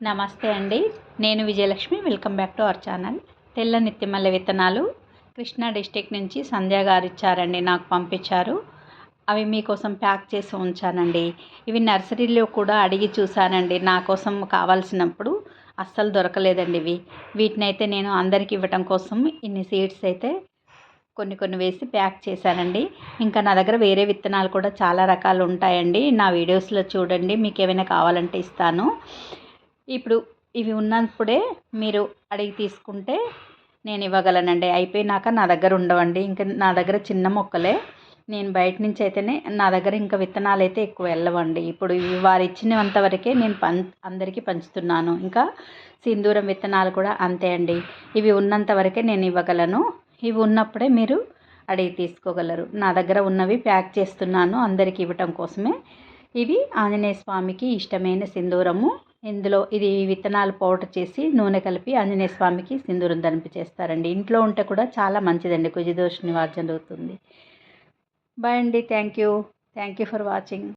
నమస్తే అండి. నేను Vijayalakshmi. Welcome back to our channel. తెల్ల నిత్యమల్లె విత్తనాలు కృష్ణా డిస్టిక్ నుంచి సంధ్య గారు ఇచ్చారండి నాకు పంపించారు. అవి మీకోసం ప్యాక్ చేసి ఉంచానండి. ఇవి నర్సరీలో కూడా అడిగి చూశానండి. నా కోసం కావాల్సినప్పుడు అస్సలు దొరకలేదండి ఇవి. వీటిని అయితే నేను అందరికి ఇవ్వటం కోసం ఇన్ని సీడ్స్ అయితే కొన్ని కొన్ని వేసి ప్యాక్ చేశానండి. ఇంకా నా దగ్గర వేరే విత్తనాలు కూడా చాలా రకాలు ఉంటాయండి. నా వీడియోస్లో చూడండి మీకు ఏమైనా కావాలంటే ఇస్తాను. ఇప్పుడు ఇవి ఉన్నప్పుడే మీరు అడిగి తీసుకుంటే నేను ఇవ్వగలనండి. అయిపోయినాక నా దగ్గర ఉండవండి. ఇంకా నా దగ్గర చిన్న మొక్కలే. నేను బయట నుంచి అయితేనే నా దగ్గర ఇంకా విత్తనాలు అయితే ఎక్కువ వెళ్ళవండి. ఇప్పుడు వారు ఇచ్చినంత వరకే నేను పం అందరికీ పంచుతున్నాను. ఇంకా సింధూరం విత్తనాలు కూడా అంతే అండి. ఇవి ఉన్నంత వరకే నేను ఇవ్వగలను. ఇవి ఉన్నప్పుడే మీరు అడిగి తీసుకోగలరు. నా దగ్గర ఉన్నవి ప్యాక్ చేస్తున్నాను. అందరికీ ఇవ్వటం కోసమే ఇవి ఆంజనేయ స్వామికి ఇష్టమైన సింధూరము. ఇందులో ఇది విత్తనాలు పౌడర్ చేసి నూనె కలిపి ఆంజనేయ స్వామికి సింధూరం దంపి చేస్తారండి. ఇంట్లో ఉంటే కూడా చాలా మంచిదండి. కుజదోష నివారణ జరుగుతుంది. బాయ్ అండి. Thank you thank you for watching